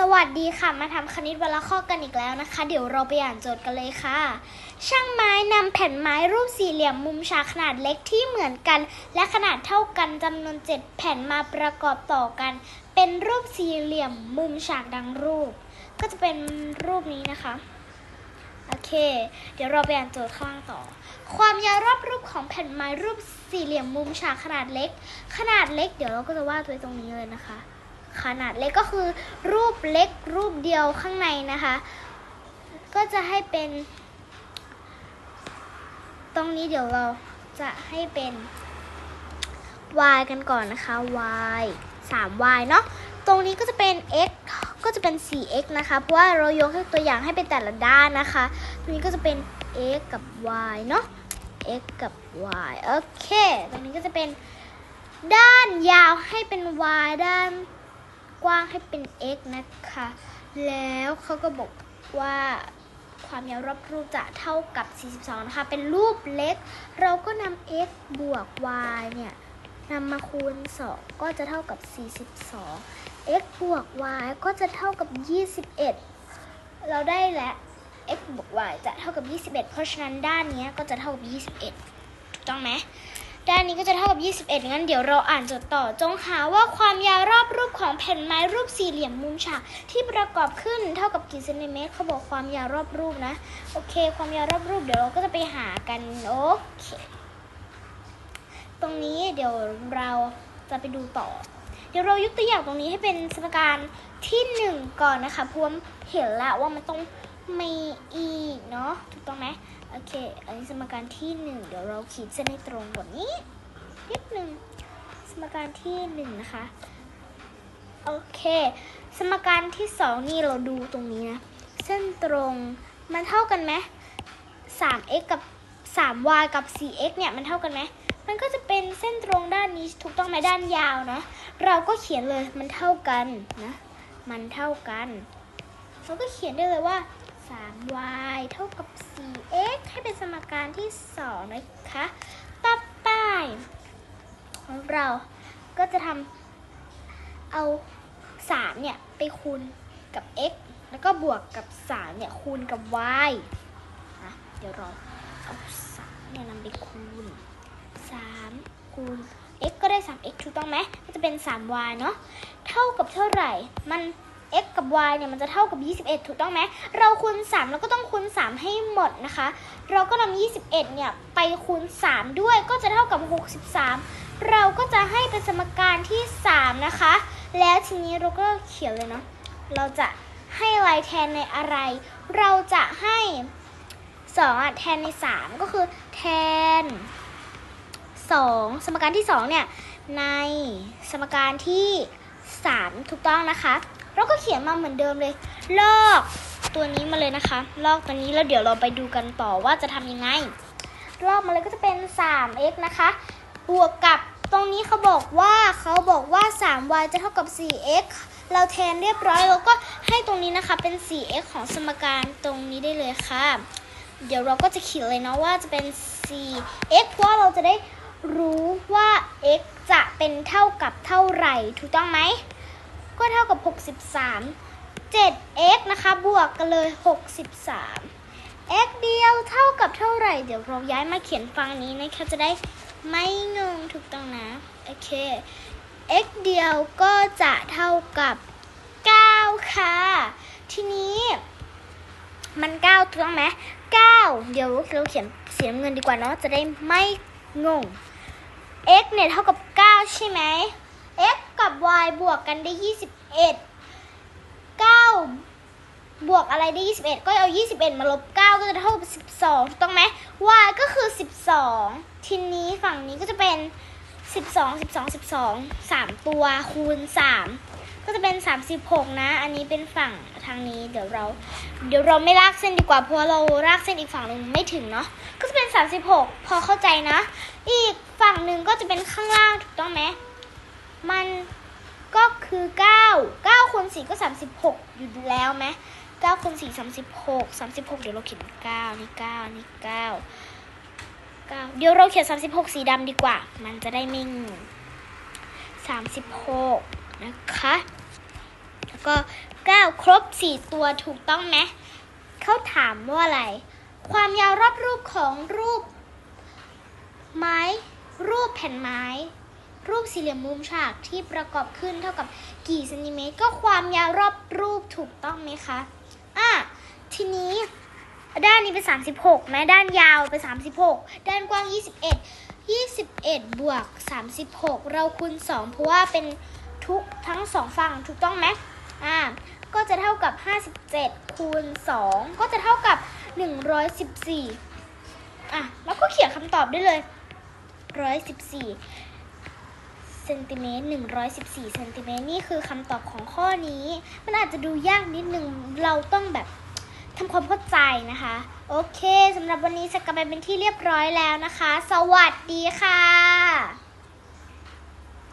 สวัสดีค่ะ มาทำคณิตวลข้อกันอีกแล้วนะคะ เดี๋ยวเราไปอ่านโจทย์กันเลยค่ะ ช่างไม้นำแผ่นไม้รูปสี่เหลี่ยมมุมฉากขนาดเล็กที่เหมือนกัน และขนาดเท่ากันจำนวน7แผ่นมาประกอบต่อกัน เป็นรูปสี่เหลี่ยมมุมฉากดังรูป ก็จะเป็นรูปนี้นะคะ โอเค เดี๋ยวเราไปอ่านโจทย์ข้างต่อ ความยาวรอบรูปของแผ่นไม้รูปสี่เหลี่ยมมุมฉากขนาดเล็ก ขนาดเล็ก เดี๋ยวเราก็จะวาดไว้ตรงนี้เลยนะคะ ขนาดเล็กก็คือรูปเล็กรูปเดียวข้างในนะคะ ก็จะให้เป็น ตรงนี้เดี๋ยวเราจะให้เป็น y กันก่อนนะคะ y 3y เนาะตรงนี้ก็จะเป็น x ก็จะเป็น 4x นะคะ เพราะว่าเรายกให้ตัวอย่างให้เป็นแต่ละด้านนะคะ ตรงนี้ก็จะเป็น x กับ y เนาะ x กับ y โอเค ตรงนี้ก็จะเป็นด้านยาวให้เป็น y ด้าน กว้างให้เป็น x นะคะ แล้วเขาก็บอกว่าความยาวรอบรูปจะเท่ากับ 42 นะคะ เป็นรูปเล็ก เราก็นำ x บวก y เนี่ยนำมาคูณ 2 ก็จะเท่ากับ 42 x บวก y ก็จะเท่ากับ 21 เราได้แล้ว x บวก y จะเท่ากับ 21 เพราะฉะนั้นด้านนี้ก็จะเท่ากับ 21 ถูกต้องไหม ด้านนี้ก็จะเท่ากับ 21 งั้นเดี๋ยวเราอ่านจทย์ต่อ จงหาว่าความยาวรอบรูปของแผ่นไม้รูปสี่เหลี่ยมมุมฉากที่ประกอบขึ้นเท่ากับกี่เซนติเมตรเขาบอกความยาวรอบรูปนะ โอเค ความยาวรอบรูปเดี๋ยวเราก็จะไปหากัน โอเค ตรงนี้เดี๋ยวเราจะไปดูต่อ เดี๋ยวเรายกตัวอย่างตรงนี้ให้เป็นสมการที่หนึ่งก่อนนะคะพว่าเห็นแล้วว่ามันต้อง มีอีกเนาะถูกต้องไหมโอเค อันนี้สมการที่หนึ่งเดี๋ยวเราขีดเส้นให้ตรงกว่านี้นิดหนึ่งสมการที่หนึ่งนะคะโอเค สมการที่สองนี่เราดูตรงนี้นะเส้นตรงมันเท่ากันไหม 3x กับ 3y กับ 4x เนี่ยมันเท่ากันไหม มันก็จะเป็นเส้นตรงด้านนี้ถูกต้องไหมด้านยาวนะ เราก็เขียนเลยมันเท่ากันนะ มันเท่ากัน เราก็เขียนได้เลยว่า 3y เท่ากับ 4x ให้เป็นสมการที่สองนะคะ ต่อไปของเราก็จะทำเอา 3 เนี่ย ไปคูณกับ x แล้วก็บวกกับ 3 เนี่ย คูณกับ y นะเดี๋ยวเราเอา 3 เนี่ยนำไปคูณ 3 คูณ x ก็ได้ 3x ถูกต้องไหมก็จะเป็น 3y เนาะ เท่ากับเท่าไหร่ มัน x กับ y เนี่ยมันจะเท่ากับ 21 ถูกต้องไหม เราคูณ 3 แล้วก็ต้องคูณ 3 ให้หมดนะคะ เราก็นำ21 เนี่ยไปคูณ 3 ด้วยก็จะเท่ากับ 63 เราก็จะให้เป็นสมการที่ 3 นะคะ แล้วทีนี้เราก็เขียนเลยเนาะ เราจะให้อะไรแทนในอะไร เราจะให้ 2อะแทนใน 3 ก็คือแทน 2 สมการที่ 2 เนี่ยในสมการที่ 3 ถูกต้องนะคะ เราก็เขียนมาเหมือนเดิมเลย ลอกตัวนี้มาเลยนะคะ ลอกตัวนี้แล้วเดี๋ยวเราไปดูกันต่อว่าจะทำยังไง ลอกมาเลยก็จะเป็น 3x นะคะ บวกกับตรงนี้เขาบอกว่าเขาบอกว่า 3y จะเท่ากับ 4x เราแทนเรียบร้อยแล้วก็ให้ตรงนี้นะคะเป็น 4x ของสมการตรงนี้ได้เลยค่ะ เดี๋ยวเราก็จะเขียนเลยเนาะว่าจะเป็น 4x เพราะเราจะได้รู้ว่า x จะเป็นเท่ากับเท่าไหร่ ถูกต้องไหม ก็เท่ากับ 63 7x นะคะ บวกกันเลย 63 x เดียวเท่ากับเท่าไหร่ เดี๋ยวเราย้ายมาเขียนฝั่งนี้นะคะจะได้ไม่งงถูกต้องนะ โอเค x เดียวก็จะเท่ากับ 9 ค่ะ ทีนี้มัน 9 ถูกต้องไหม9 เดี๋ยวเราเขียนเสีน้ำเงินดีกว่าเนาะจะได้ไม่งง x เนี่ยเท่ากับ 9 ใช่ไหม x กับ y บวกกันได้ 21 9 บวกอะไรได้ 21 ก็เอา 21 มาลบ 9 ก็จะเท่ากับ 12 ถูกต้องไหม y ก็คือ 12 ทีนี้ฝั่งนี้ก็จะเป็น 12 12 12 3 ตัวคูณ 3 ก็จะเป็น 36 นะ อันนี้เป็นฝั่งทางนี้ เดี๋ยวเรา เดี๋ยวเราไม่ลากเส้นดีกว่า เพราะเราลากเส้นอีกฝั่งหนึ่งไม่ถึงเนาะ ก็จะเป็น 36 พอเข้าใจนะ อีกฝั่งหนึ่งก็จะเป็นข้างล่างถูกต้องไหม มันก็คือ9 9คูณ4ก็36อยู่แล้วไหม9คูณ4 36 36เดี๋ยวเราเขียน9นี่9นี่9 9เดี๋ยวเราเขียน36สีดำดีกว่า มันจะได้ไม่งง36นะคะ แล้วก็9ครบ4ตัวถูกต้องไหมเขาถามว่าอะไร ความยาวรอบรูปของรูป ไม้ รูปแผ่นไม้ รูปสี่เหลี่ยมมุมฉากที่ประกอบขึ้นเท่ากับกี่เซนติเมตร ก็ความยาวรอบรูปถูกต้องไหมคะ อะ ทีนี้ด้านนี้เป็น 36ไหมด้านยาวเป็น 36 ด้านกว้าง 21 21 บวก 36 เราคูณ 2 เพราะว่าเป็นทุกทั้งสองฝั่งถูกต้องไหมอ่า ก็จะเท่ากับ 57 คูณ 2 ก็จะเท่ากับ 114 อะ แล้วก็เขียนคำตอบได้เลย 114 เซนติเมตร114เซนติเมตรนี่คือคำตอบของข้อนี้ มันอาจจะดูยากนิดนึง เราต้องแบบทำความเข้าใจนะคะ โอเคสำหรับวันนี้สกลับไปเป็นที่เรียบร้อยแล้วนะคะ สวัสดีค่ะ